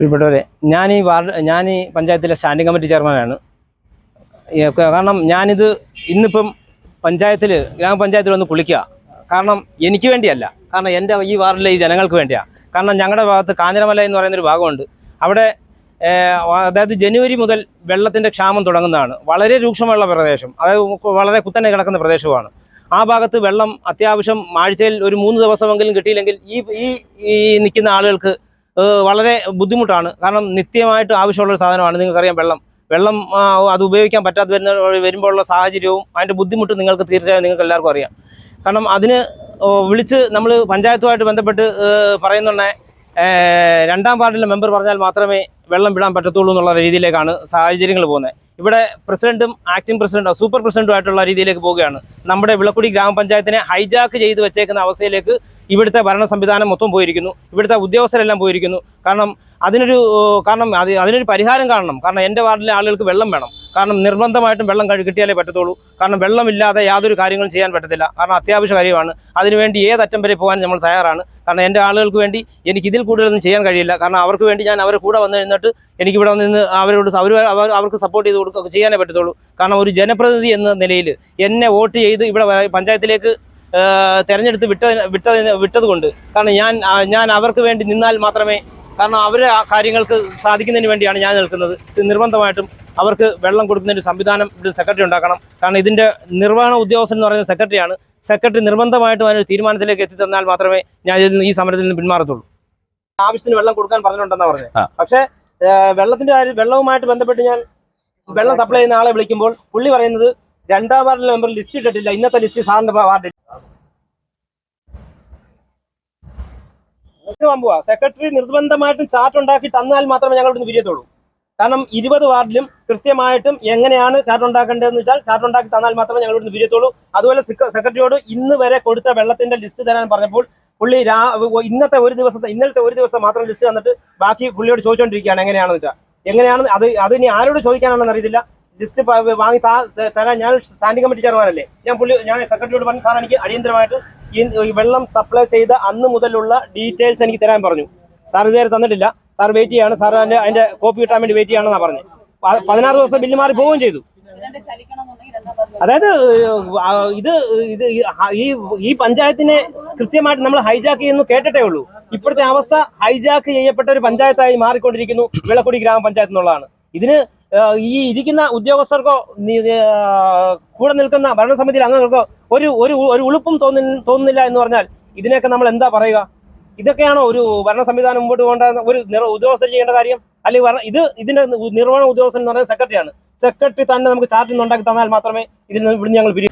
പ്രിയപ്പെട്ടവരെ ഞാൻ ഈ വാർഡ് ഞാൻ ഈ പഞ്ചായത്തിലെ സ്റ്റാൻഡിംഗ് കമ്മിറ്റി ചെയർമാനാണ്. കാരണം ഞാനിത് ഇന്നിപ്പം പഞ്ചായത്തിൽ ഗ്രാമപഞ്ചായത്തിൽ വന്ന് കുളിക്കുക. കാരണം എനിക്ക് വേണ്ടിയല്ല. കാരണം എന്റെ ഈ വാർഡിലെ ഈ ജനങ്ങൾക്ക് വേണ്ടിയാണ് കാരണം ഞങ്ങളുടെ ഭാഗത്ത് കാഞ്ഞിരമല എന്ന് പറയുന്നൊരു ഭാഗമുണ്ട്. അവിടെ അതായത് ജനുവരി മുതൽ വെള്ളത്തിന്റെ ക്ഷാമം തുടങ്ങുന്നതാണ്. വളരെ രൂക്ഷമുള്ള പ്രദേശം. അതായത് വളരെ കുത്തനെ കിടക്കുന്ന പ്രദേശമാണ്. ആ ഭാഗത്ത് വെള്ളം അത്യാവശ്യം ആഴ്ചയിൽ ഒരു മൂന്ന് ദിവസമെങ്കിലും കിട്ടിയില്ലെങ്കിൽ ഈ ഈ നിൽക്കുന്ന ആളുകൾക്ക് വളരെ ബുദ്ധിമുട്ടാണ്. കാരണം നിത്യമായിട്ട് ആവശ്യമുള്ള ഒരു സാധനമാണ്. നിങ്ങൾക്കറിയാം വെള്ളം. വെള്ളം അത് ഉപയോഗിക്കാൻ പറ്റാതെ വരുന്ന വരുമ്പോഴുള്ള സാഹചര്യവും അതിന്റെ ബുദ്ധിമുട്ടും നിങ്ങൾക്ക് തീർച്ചയായും നിങ്ങൾക്ക് എല്ലാവർക്കും അറിയാം. കാരണം അതിന് വിളിച്ച് നമ്മൾ പഞ്ചായത്തുമായിട്ട് ബന്ധപ്പെട്ട് പറയുന്നുണ്ടെ രണ്ടാം വാർഡിലെ മെമ്പർ പറഞ്ഞാൽ മാത്രമേ വെള്ളം വിടാൻ പറ്റത്തുള്ളൂ എന്നുള്ള രീതിയിലേക്കാണ് സാഹചര്യങ്ങൾ പോകുന്നത്. ഇവിടെ പ്രസിഡന്റും ആക്ടിംഗ് പ്രസിഡന്റോ സൂപ്പർ പ്രസിഡന്റുമായിട്ടുള്ള രീതിയിലേക്ക് പോവുകയാണ്. നമ്മുടെ വിളക്കുടി ഗ്രാമപഞ്ചായത്തിനെ ഹൈജാക്ക് ചെയ്ത് വെച്ചേക്കുന്ന അവസ്ഥയിലേക്ക് ഇവിടുത്തെ ഭരണ സംവിധാനം മൊത്തം പോയിരിക്കുന്നു. ഇവിടുത്തെ ഉദ്യോഗസ്ഥരെല്ലാം പോയിരിക്കുന്നു. കാരണം അതിനൊരു കാരണം അത് അതിനൊരു പരിഹാരം കാണണം. കാരണം എന്റെ വാർഡിലെ ആളുകൾക്ക് വെള്ളം വേണം. കാരണം നിർബന്ധമായിട്ടും വെള്ളം കഴി- കിട്ടിയാലേ പറ്റത്തുള്ളൂ. കാരണം വെള്ളമില്ലാതെ യാതൊരു കാര്യങ്ങളും ചെയ്യാൻ പറ്റത്തില്ല. കാരണം അത്യാവശ്യ കാര്യമാണ്. അതിനുവേണ്ടി ഏതറ്റം വരെ പോകാൻ നമ്മൾ തയ്യാറാണ്. കാരണം എന്റെ ആളുകൾക്ക് വേണ്ടി എനിക്ക് ഇതിൽ കൂടുതലൊന്നും ചെയ്യാൻ കഴിയില്ല. കാരണം അവർക്ക് വേണ്ടി ഞാൻ അവരെ കൂടെ വന്ന് നിന്നിട്ട് എനിക്ക് ഇവിടെ നിന്ന് അവരോട് അവർ അവർ അവർക്ക് സപ്പോർട്ട് ചെയ്ത് കൊടുക്കുക ചെയ്യാനേ പറ്റത്തുള്ളൂ. കാരണം ഒരു ജനപ്രതിനിധി എന്ന നിലയിൽ എന്നെ വോട്ട് ചെയ്ത് ഇവിടെ പഞ്ചായത്തിലേക്ക് തെരഞ്ഞെടുത്ത് വിട്ട വിട്ട വിട്ടതുകൊണ്ട്. കാരണം ഞാൻ ഞാൻ അവർക്ക് വേണ്ടി നിന്നാൽ മാത്രമേ കാരണം അവരെ ആ കാര്യങ്ങൾക്ക് സാധിക്കുന്നതിന് വേണ്ടിയാണ് ഞാൻ നിൽക്കുന്നത്. നിർബന്ധമായിട്ടും അവർക്ക് വെള്ളം കൊടുക്കുന്നതിന് സംവിധാനം ഇവിടെ സെക്രട്ടറി ഉണ്ടാക്കണം. കാരണം ഇതിന്റെ നിർവഹണ ഉദ്യോഗസ്ഥൻ എന്ന് പറയുന്ന സെക്രട്ടറിയാണ് സെക്രട്ടറി നിർബന്ധമായിട്ടും അതിനൊരു തീരുമാനത്തിലേക്ക് എത്തി തന്നാൽ മാത്രമേ ഞാൻ ഇതിൽ നിന്ന് ഈ സമരത്തിൽ നിന്ന് പിന്മാറത്തുള്ളൂ. ആവശ്യത്തിന് വെള്ളം കൊടുക്കാൻ പറഞ്ഞിട്ടുണ്ടെന്നാണ് പറഞ്ഞത് പക്ഷേ വെള്ളത്തിന്റെ വെള്ളത്തിന്റെ കാര്യം വെള്ളവുമായിട്ട് ബന്ധപ്പെട്ട് ഞാൻ വെള്ളം സപ്ലൈ ചെയ്യുന്ന ആളെ വിളിക്കുമ്പോൾ പുള്ളി പറയുന്നത് രണ്ടാം വാർഡിലെ മെമ്പർ ലിസ്റ്റ് ഇട്ടിട്ടില്ല. ഇന്നത്തെ ലിസ്റ്റ് സാറിന്റെ വാർഡിൽ സെക്രട്ടറി നിർബന്ധമായിട്ടും ചാർട്ട് ഉണ്ടാക്കി തന്നാൽ മാത്രമേ ഞങ്ങൾ ഇവിടുന്ന് പിരിയത്തുള്ളൂ കാരണം ഇരുപത് വാർഡിലും കൃത്യമായിട്ടും എങ്ങനെയാണ് ചാർട്ട് ഉണ്ടാക്കേണ്ടതെന്ന് വെച്ചാൽ ചാർട്ട് ഉണ്ടാക്കി തന്നാൽ മാത്രമേ ഞങ്ങൾ ഇവിടുന്ന് പിരിയത്തുള്ളൂ അതുപോലെ സെക്രട്ടറിയോട് ഇന്ന് വരെ കൊടുത്ത വെള്ളത്തിന്റെ ലിസ്റ്റ് തരാൻ പറഞ്ഞപ്പോൾ പുള്ളി രാ ഇന്നത്തെ ഒരു ദിവസത്തെ ഇന്നലത്തെ ഒരു ദിവസം മാത്രം ലിസ്റ്റ് തന്നിട്ട് ബാക്കി പുള്ളിയോട് ചോദിച്ചുകൊണ്ടിരിക്കുകയാണ് എങ്ങനെയാണെന്ന് വെച്ചാൽ എങ്ങനെയാണ് അത് അത് ഇനി ആരോട് ചോദിക്കാനാണെന്ന് അറിയത്തില്ല. ലിസ്റ്റ് വാങ്ങി തരാൻ ഞാൻ സ്റ്റാൻഡിംഗ് കമ്മിറ്റി ചെയർമാനല്ലേ ഞാൻ പുള്ളി ഞാൻ സെക്രട്ടറിയോട് പറഞ്ഞു സാർ എനിക്ക് അടിയന്തരമായിട്ട് ഈ വെള്ളം സപ്ലൈ ചെയ്ത അന്ന് മുതലുള്ള ഡീറ്റെയിൽസ് എനിക്ക് തരാൻ പറഞ്ഞു. സാർ ഇതുവരെ തന്നിട്ടില്ല. സാർ വെയിറ്റ് ചെയ്യാണ്. സാർ അതിന്റെ കോപ്പി കിട്ടാൻ വേണ്ടി വെയിറ്റ് ചെയ്യാണെന്നാണ് പറഞ്ഞു. പതിനാറ് ദിവസം ബില്ല് മാറി പോവുകയും ചെയ്തു. അതായത് ഇത് ഇത് ഈ ഈ പഞ്ചായത്തിനെ കൃത്യമായിട്ട് നമ്മൾ ഹൈജാക്ക് ചെയ്യുന്നു കേട്ടിട്ടേ ഉള്ളൂ. ഇപ്പോഴത്തെ അവസ്ഥ ഹൈജാക്ക് ചെയ്യപ്പെട്ട ഒരു പഞ്ചായത്തായി മാറിക്കൊണ്ടിരിക്കുന്നു വിളക്കുടി ഗ്രാമപഞ്ചായത്ത് എന്നുള്ളതാണ്. ഇതിന് ഈ ഇരിക്കുന്ന ഉദ്യോഗസ്ഥർക്കോ കൂടെ നിൽക്കുന്ന ഭരണസമിതിയിലെ അംഗങ്ങൾക്കോ ഒരു ഒരു ഒരു ഉളുപ്പും തോന്നി തോന്നുന്നില്ല എന്ന് പറഞ്ഞാൽ ഇതിനെയൊക്കെ നമ്മൾ എന്താ പറയുക? ഇതൊക്കെയാണോ ഒരു ഭരണ സംവിധാനം മുമ്പോട്ട് പോകേണ്ട ഒരു ഉദ്യോഗസ്ഥർ ചെയ്യേണ്ട കാര്യം? അല്ലെങ്കിൽ ഇത് ഇതിന്റെ നിർവഹണ ഉദ്യോഗസ്ഥൻ എന്ന് പറയുന്നത് സെക്രട്ടറിയാണ് സെക്രട്ടറി തന്നെ നമുക്ക് നിന്ന് ഉണ്ടാക്കി തന്നാൽ മാത്രമേ ഇതിൽ നിന്ന് ഇവിടുന്ന് ഞങ്ങൾ പിരിയത്തുള്ളൂ